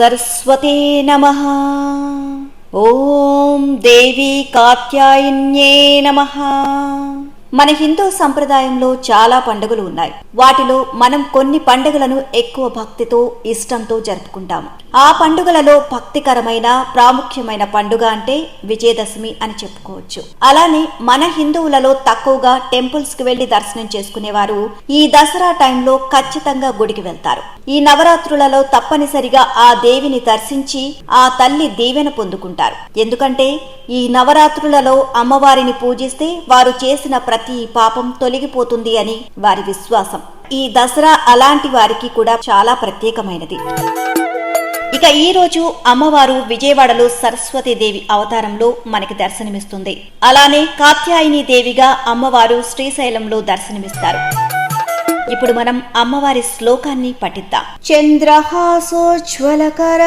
సరస్వతే నమ. ఓం దేవి కాత్యాయన్యే నమ. మన హిందూ సంప్రదాయంలో చాలా పండుగలు ఉన్నాయి. వాటిలో మనం కొన్ని పండుగలను ఎక్కువ భక్తితో ఇష్టంతో జరుపుకుంటాము. ఆ పండుగలలో భక్తికరమైన ప్రాముఖ్యమైన పండుగ అంటే విజయదశమి అని చెప్పుకోవచ్చు. అలానే మన హిందువులలో తక్కువగా టెంపుల్స్కి వెళ్ళి దర్శనం చేసుకునేవారు ఈ దసరా టైంలో ఖచ్చితంగా గుడికి వెళ్తారు. ఈ నవరాత్రులలో తప్పనిసరిగా ఆ దేవిని దర్శించి ఆ తల్లి దీవెన పొందుకుంటారు. ఎందుకంటే ఈ నవరాత్రులలో అమ్మవారిని పూజిస్తే వారు చేసిన ప్రతి పాపం తొలగిపోతుంది అని వారి విశ్వాసం. ఈ దసరా అలాంటి వారికి కూడా చాలా ప్రత్యేకమైనది. ఇక ఈ రోజు అమ్మవారు విజయవాడలో సరస్వతి దేవి అవతారంలో మనకి దర్శనమిస్తుంది. అలానే కాత్యాయని దేవిగా అమ్మవారు శ్రీశైలంలో దర్శనమిస్తారు. ఇప్పుడు మనం అమ్మవారి శ్లోకాన్ని పఠిద్దాం. చంద్రహాసోజ్వలకర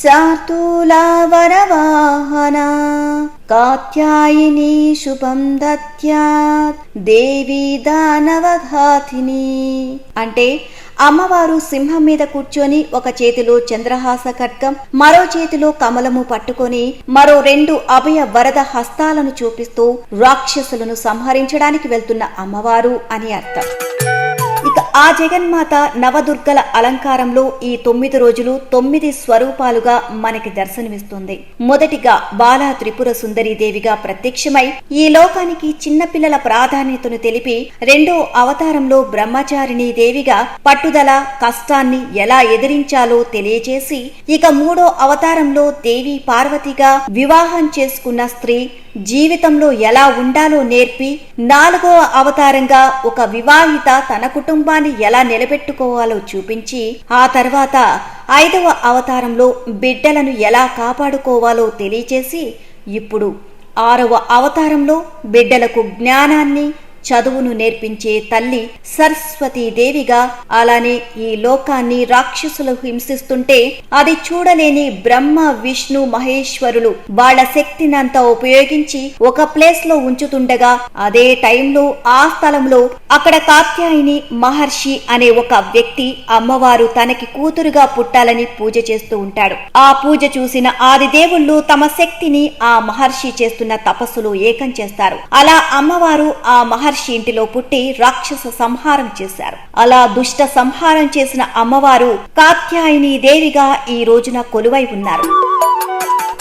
శార్దూలావరవాహన కాత్యాయిని శుభం దత్యాత్ దేవి దానవఘాతిని. అంటే అమ్మవారు సింహం మీద కూర్చొని ఒక చేతిలో చంద్రహాస ఖడ్గం మరో చేతిలో కమలము పట్టుకొని మరో రెండు అభయ వరద హస్తాలను చూపిస్తూ రాక్షసులను సంహరించడానికి వెళ్తున్న అమ్మవారు అని అర్థం. ఆ జగన్మాత నవదుర్గల అలంకారంలో ఈ తొమ్మిది రోజులు తొమ్మిది స్వరూపాలుగా మనకి దర్శనమిస్తుంది. మొదటిగా బాలా త్రిపుర సుందరి దేవిగా ప్రత్యక్షమై ఈ లోకానికి చిన్నపిల్లల ప్రాధాన్యతను తెలిపి రెండో అవతారంలో బ్రహ్మచారిణి దేవిగా పట్టుదల కష్టాన్ని ఎలా ఎదిరించాలో తెలియజేసి ఇక మూడో అవతారంలో దేవి పార్వతిగా వివాహం చేసుకున్న స్త్రీ జీవితంలో ఎలా ఉండాలో నేర్పి నాలుగో అవతారంగా ఒక వివాహిత తన కుటుంబాన్ని ఎలా నిలబెట్టుకోవాలో చూపించి ఆ తర్వాత ఐదవ అవతారంలో బిడ్డలను ఎలా కాపాడుకోవాలో తెలియచేసి ఇప్పుడు ఆరవ అవతారంలో బిడ్డలకు జ్ఞానాన్ని చదువును నేర్పించే తల్లి సరస్వతీదేవిగా అలానే ఈ లోకాన్ని రాక్షసులు హింసిస్తుంటే అది చూడలేని బ్రహ్మ విష్ణు మహేశ్వరులు వాళ్ళ శక్తినంతా ఉపయోగించి ఒక ప్లేస్లో ఉంచుతుండగా అదే టైంలో ఆ స్థలంలో అక్కడ కాత్యాయిని మహర్షి అనే ఒక వ్యక్తి అమ్మవారు తనకి కూతురుగా పుట్టాలని పూజ చేస్తూ ఉంటాడు. ఆ పూజ చూసిన ఆదిదేవుళ్ళు తమ శక్తిని ఆ మహర్షి చేస్తున్న తపస్సులో ఏకం చేస్తారు. అలా అమ్మవారు ఆ మహర్షి ఇంటిలో పుట్టి రాక్షస సంహారం చేశారు. అలా దుష్ట సంహారం చేసిన అమ్మవారు కాత్యాయని దేవిగా ఈ రోజున కొలువై ఉన్నారు.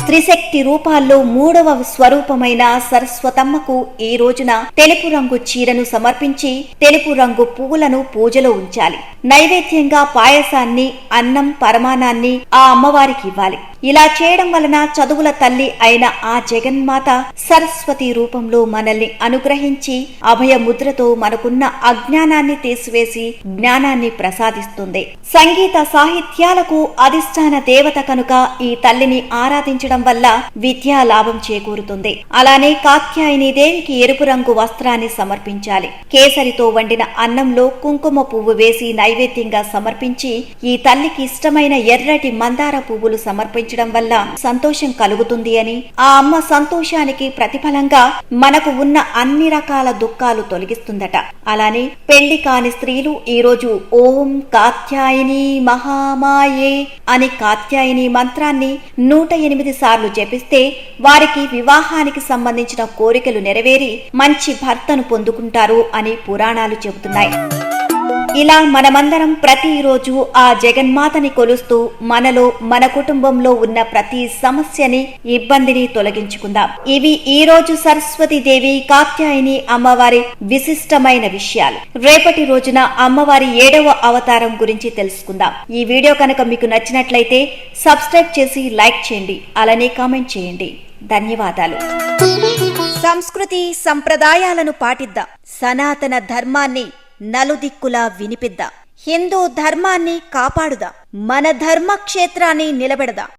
త్రిశక్తి రూపాల్లో మూడవ స్వరూపమైన సరస్వతమ్మకు ఈ రోజున తెలుపు రంగు చీరను సమర్పించి తెలుపు రంగు పువ్వులను పూజలో ఉంచాలి. నైవేద్యంగా పాయసాన్ని అన్నం పరమానాన్ని ఆ అమ్మవారికి ఇవ్వాలి. ఇలా చేయడం వలన చదువుల తల్లి అయిన ఆ జగన్మాత సరస్వతి రూపంలో మనల్ని అనుగ్రహించి అభయ ముద్రతో మనకున్న అజ్ఞానాన్ని తీసివేసి జ్ఞానాన్ని ప్రసాదిస్తుంది. సంగీత సాహిత్యాలకు అధిష్టాన దేవత కనుక ఈ తల్లిని ఆరాధించడం వల్ల విద్యా లాభం చేకూరుతుంది. అలానే కాత్యాయని దేవికి ఎరుపు రంగు వస్త్రాన్ని సమర్పించాలి. కేసరితో వండిన అన్నంలో కుంకుమ పువ్వు వేసి నైవేద్యంగా సమర్పించి ఈ తల్లికి ఇష్టమైన ఎర్రటి మందార పువ్వులు సమర్పించడం వల్ల సంతోషం కలుగుతుంది అని ఆ అమ్మ సంతోషానికి ప్రతిఫలంగా మనకు ఉన్న అన్ని రకాల దుఃఖాలు తొలగిస్తుందట. అలానే పెళ్ళి కాని స్త్రీలు ఈ రోజు ఓం కాత్యాయని మహామాయే అని కాత్యాయని మంత్రాన్ని నూట ఎనిమిది సార్లు జపిస్తే వారికి వివాహానికి సంబంధించిన కోరికలు నెరవేరి మంచి భర్తను పొందుకుంటారు అని పురాణాలు చెబుతున్నాయి. ఇలా మనమందరం ప్రతిరోజు ఆ జగన్మాతని కొలుస్తూ మనలో మన కుటుంబంలో ఉన్న ప్రతి సమస్యని ఇబ్బందిని తొలగించుకుందాం. ఇవి ఈ రోజు సరస్వతి దేవి కాత్యాయని అమ్మవారి విశిష్టమైన విషయాలు. రేపటి రోజున అమ్మవారి ఏడవ అవతారం గురించి తెలుసుకుందాం. ఈ వీడియో కనుక మీకు నచ్చినట్లయితే సబ్స్క్రైబ్ చేసి లైక్ చేయండి. అలానే కామెంట్ చేయండి. ధన్యవాదాలు. సంస్కృతి సంప్రదాయాలను పాటిద్దాం. సనాతన ధర్మాన్ని నలుదిక్కులా వినిపిద్దా? హిందూ ధర్మాన్ని కాపాడుదా? మన ధర్మక్షేత్రాన్ని నిలబెడదా?